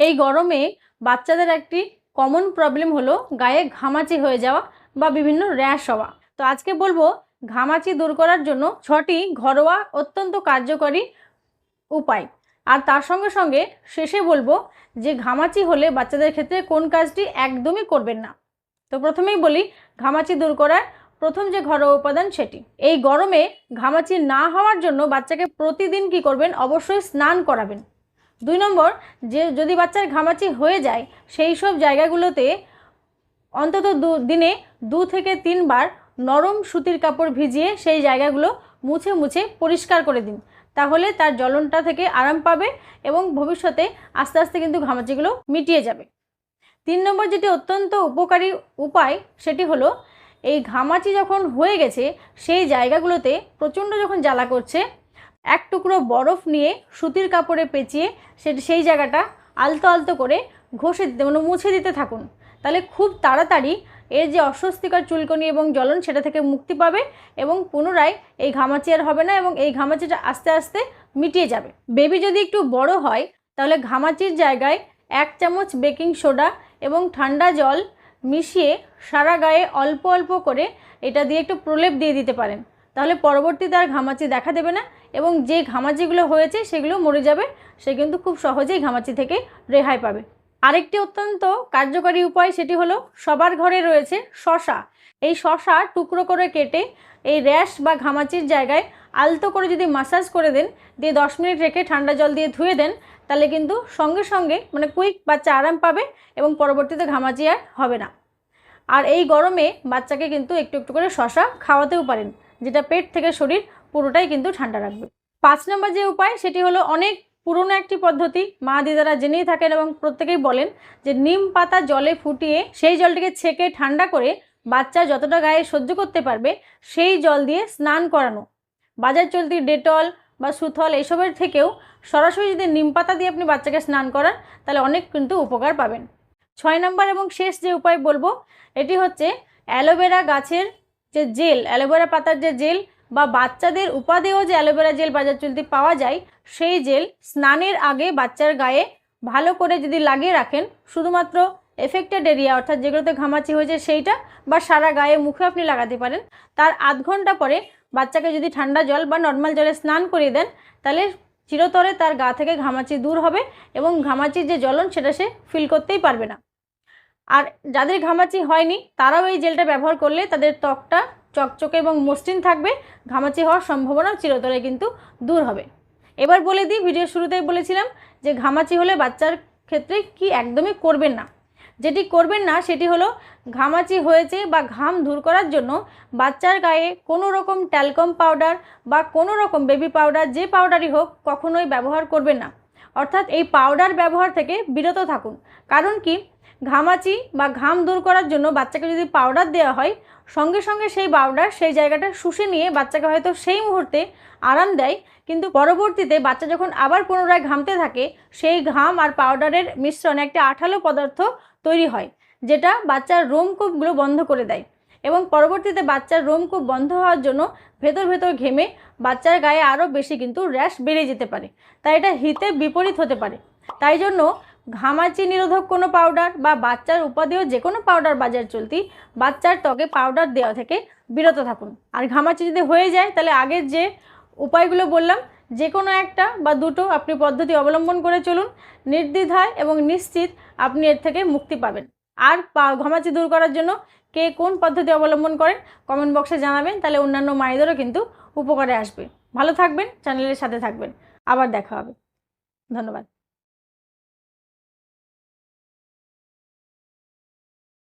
এই গরমে বাচ্চাদের একটি কমন প্রবলেম হলো গায়ে ঘামাচি হয়ে যাওয়া বা বিভিন্ন র্যাশ হওয়া। তো আজকে বলব, ঘামাচি দূর করার জন্য ছটি ঘরোয়া অত্যন্ত কার্যকরী উপায়। আর তার সঙ্গে সঙ্গে শেষে বলব যে ঘামাচি হলে বাচ্চাদের ক্ষেত্রে কোন কাজটি একদমই করবেন না। তো প্রথমেই বলি, ঘামাচি দূর করার প্রথম যে ঘরোয়া উপাদান সেটি। এই গরমে ঘামাচি না হওয়ার জন্য বাচ্চাকে প্রতিদিন কি করবেন? অবশ্যই স্নান করাবেন। দুই নম্বর, যে যদি বাচ্চার ঘামাচি হয়ে যায়, সেই সব জায়গাগুলোতে অন্তত দু, দিনে দু থেকে তিনবার নরম সুতির কাপড় ভিজিয়ে সেই জায়গাগুলো মুছে মুছে পরিষ্কার করে দিন। তাহলে তার জ্বলনটা থেকে আরাম পাবে এবং ভবিষ্যতে আস্তে আস্তে কিন্তু ঘামাচিগুলো মিটিয়ে যাবে। তিন নম্বর, যেটি অত্যন্ত উপকারী উপায়, সেটি হলো এই ঘামাচি যখন হয়ে গেছে, সেই জায়গাগুলোতে প্রচণ্ড যখন জ্বালা করছে এক টুকরো বরফ নিয়ে সুতির কাপড়ে পেঁচিয়ে সেটি সেই জায়গাটা আলতো আলতো করে ঘষে দিতে মানে মুছে দিতে থাকুন। তাহলে খুব তাড়াতাড়ি এর যে অস্বস্তিকর চুলকনি এবং জ্বলন সেটা থেকে মুক্তি পাবে এবং পুনরায় এই ঘামাচি আর হবে না এবং এই ঘামাচিটা আস্তে আস্তে মিটিয়ে যাবে। বেবি যদি একটু বড় হয়, তাহলে ঘামাচির জায়গায় এক চামচ বেকিং সোডা এবং ঠান্ডা জল মিশিয়ে সারা গায়ে অল্প অল্প করে এটা দিয়ে একটু প্রলেপ দিয়ে দিতে পারেন। তাহলে পরবর্তীতে আর ঘামাচি দেখা দেবে না এবং যে ঘামাচিগুলো হয়েছে সেগুলো মরে যাবে। সে কিন্তু খুব সহজেই ঘামাচি থেকে রেহাই পাবে। আরেকটি অত্যন্ত কার্যকারী উপায় সেটি হলো সবার ঘরে রয়েছে শশা। এই শশা টুকরো করে কেটে এই র্যাশ বা ঘামাচির জায়গায় আলতো করে যদি মাসাজ করে দেন, দিয়ে দশ মিনিট রেখে ঠান্ডা জল দিয়ে ধুয়ে দেন, তাহলে কিন্তু সঙ্গে সঙ্গে মানে কুইক বাচ্চা আরাম পাবে এবং পরবর্তীতে ঘামাচি আর হবে না। আর এই গরমে বাচ্চাকে কিন্তু একটু একটু করে শশা খাওয়াতেও পারেন। যেটা পেট থেকে শরীর পুরোটাই কিন্তু ঠান্ডা রাখবে। পাঁচ নম্বর যে উপায়, সেটি হলো অনেক পুরনো একটি পদ্ধতি। মা দিদারা জেনেই থাকেন এবং প্রত্যেকেই বলেন যে নিম পাতা জলে ফুটিয়ে সেই জলটিকে ছেঁকে ঠান্ডা করে বাচ্চা যতটা গায়ে সহ্য করতে পারবে, সেই জল দিয়ে স্নান করানো। বাজার চলতি ডেটল বা সুথল এসবের থেকেও সরাসরি যদি নিম পাতা দিয়ে আপনি বাচ্চাকে স্নান করান, তাহলে অনেক কিন্তু উপকার পাবেন। ছয় নম্বর এবং শেষ যে উপায় বলব, এটি হচ্ছে অ্যালোভেরা গাছের যে জেল, অ্যালোভেরা পাতার যে জেল বা বাচ্চাদের উপাদেয় যে অ্যালোভেরা জেল বাজার চলতে পাওয়া যায়, সেই জেল স্নানের আগে বাচ্চার গায়ে ভালো করে যদি লাগিয়ে রাখেন, শুধুমাত্র এফেক্টেড এরিয়া অর্থাৎ যেগুলোতে ঘামাচি হয়েছে সেইটা বা সারা গায়ে মুখে আপনি লাগাতে পারেন, তার আধ ঘণ্টা পরে বাচ্চাকে যদি ঠান্ডা জল বা নর্মাল জলে স্নান করিয়ে দেন, তাহলে চিরতরে তার গা থেকে ঘামাচি দূর হবে এবং ঘামাচির যে জ্বলন সেটা সে ফিল করতেই পারবে না। আর যাদের ঘামাচি হয়নি, তারাও এই জেলটা ব্যবহার করলে তাদের ত্বকটা চকচকে এবং মসৃণ থাকবে। ঘামাচি হওয়ার সম্ভাবনা চিরতরে কিন্তু দূর হবে। এবার বলে দিই ভিডিও শুরুতেই বলেছিলাম যে ঘামাচি হলে বাচ্চার ক্ষেত্রে কি একদমই করবেন না। যেটি করবেন না, সেটি হলো ঘামাচি হয়েছে বা ঘাম দূর করার জন্য বাচ্চার গায়ে কোনো রকম ট্যালকম পাউডার বা কোনো রকম বেবি পাউডার, যে পাউডারই হোক, কখনোই ব্যবহার করবেন না। অর্থাৎ এই পাউডার ব্যবহার থেকে বিরত থাকুন। কারণ কি? ঘামাচি বা ঘাম দূর করার জন্য বাচ্চাকে যদি পাউডার দেওয়া হয়, সঙ্গে সঙ্গে সেই পাউডার সেই জায়গাটা শুষে নিয়ে বাচ্চাকে হয়তো সেই মুহূর্তে আরাম দেয়। কিন্তু পরবর্তীতে বাচ্চা যখন আবার পুনরায় ঘামতে থাকে, সেই ঘাম আর পাউডারের মিশ্রণে একটা আঠালো পদার্থ তৈরি হয়, যেটা বাচ্চার রোমকূপগুলো বন্ধ করে দেয়। এবং পরবর্তীতে বাচ্চার রোমকূপ বন্ধ হওয়ার জন্য ভেতর ভেতর ঘেমে বাচ্চার গায়ে আরও বেশি কিন্তু র্যাশ বেড়ে যেতে পারে। তাই এটা হিতে বিপরীত হতে পারে। তাই জন্য ঘামাচি নিরোধক কোনো পাউডার বা বাচ্চার উপাদেয় যে কোনো পাউডার বাজার চলতি বাচ্চার ত্বকে পাউডার দেওয়া থেকে বিরত থাকুন। আর ঘামাচি যদি হয়ে যায়, তাহলে আগের যে উপায়গুলো বললাম, যে কোনো একটা বা দুটো আপনি পদ্ধতি অবলম্বন করে চলুন। নির্দ্বিধায় এবং নিশ্চিত আপনি এর থেকে মুক্তি পাবেন। আর পা, ঘামাচি দূর করার জন্য কে কোন পদ্ধতি অবলম্বন করেন কমেন্ট বক্সে জানাবেন, তাহলে অন্যান্য মায়েদেরও কিন্তু উপকারে আসবে। ভালো থাকবেন, চ্যানেলের সাথে থাকবেন। আবার দেখা হবে। ধন্যবাদ।